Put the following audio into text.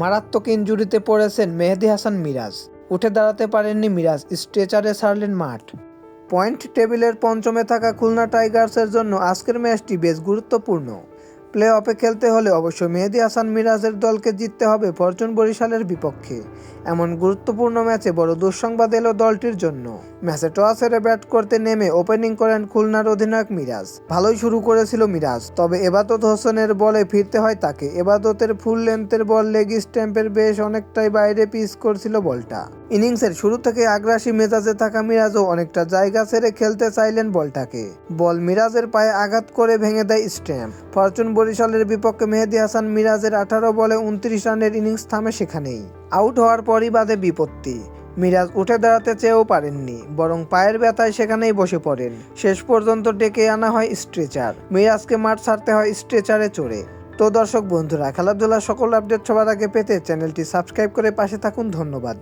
মারাত্মক ইঞ্জুরিতে পড়েছেন মেহেদি হাসান মিরাজ। উঠে দাঁড়াতে পারেননি মিরাজ, স্ট্রেচারে ছাড়লেন মাঠ। পয়েন্ট টেবিলের পঞ্চমে থাকা খুলনা টাইগার্সের জন্য আজকের ম্যাচটি বেশ গুরুত্বপূর্ণ। প্লে অফে খেলতে হলে অবশ্য মেহেদি হাসান মিরাজের দলকে জিততে হবে ফরচুন বরিশালের বিপক্ষে। এমন গুরুত্বপূর্ণ ম্যাচে বড় দুঃসংবাদ এলো দলটির জন্য। ম্যাচে টস হেরে ব্যাট করতে নেমে ওপেনিং করেন খুলনার অধিনায়ক মিরাজ। ভালোই শুরু করেছিল মিরাজ, তবে এবাদত হোসেনের বলে ফিরতে হয় তাকে। এবাদতের ফুল লেন্থের বল লেগ স্ট্যাম্পের বেশ অনেকটাই বাইরে পিস করছিল বলটা। ইনিংসের শুরু থেকে আগ্রাসী মেজাজে থাকা মিরাজও অনেকটা জায়গা ছেড়ে খেলতে চাইলেন বলটাকে। বল মিরাজের পায়ে আঘাত করে ভেঙে দেয় স্ট্যাম্প। ফরচুন বরিশালের বিপক্ষে মেহেদি হাসান মিরাজের আঠারো বলে উনত্রিশ রানের ইনিংস থামে সেখানেই। আউট হওয়ার পরই বাদে বিপত্তি। মিরাজ উঠে দাঁড়াতে চেয়েও পারেননি, বরং পায়ের ব্যথায় সেখানেই বসে পড়েন। শেষ পর্যন্ত ডেকে আনা হয় স্ট্রেচার। মিরাজকে মাঠ ছাড়তে হয় স্ট্রেচারে চড়ে। তো দর্শক বন্ধুরা খেলাধুলার সকল আপডেট সবার আগে পেতে চ্যানেলটি সাবস্ক্রাইব করে পাশে থাকুন। ধন্যবাদ।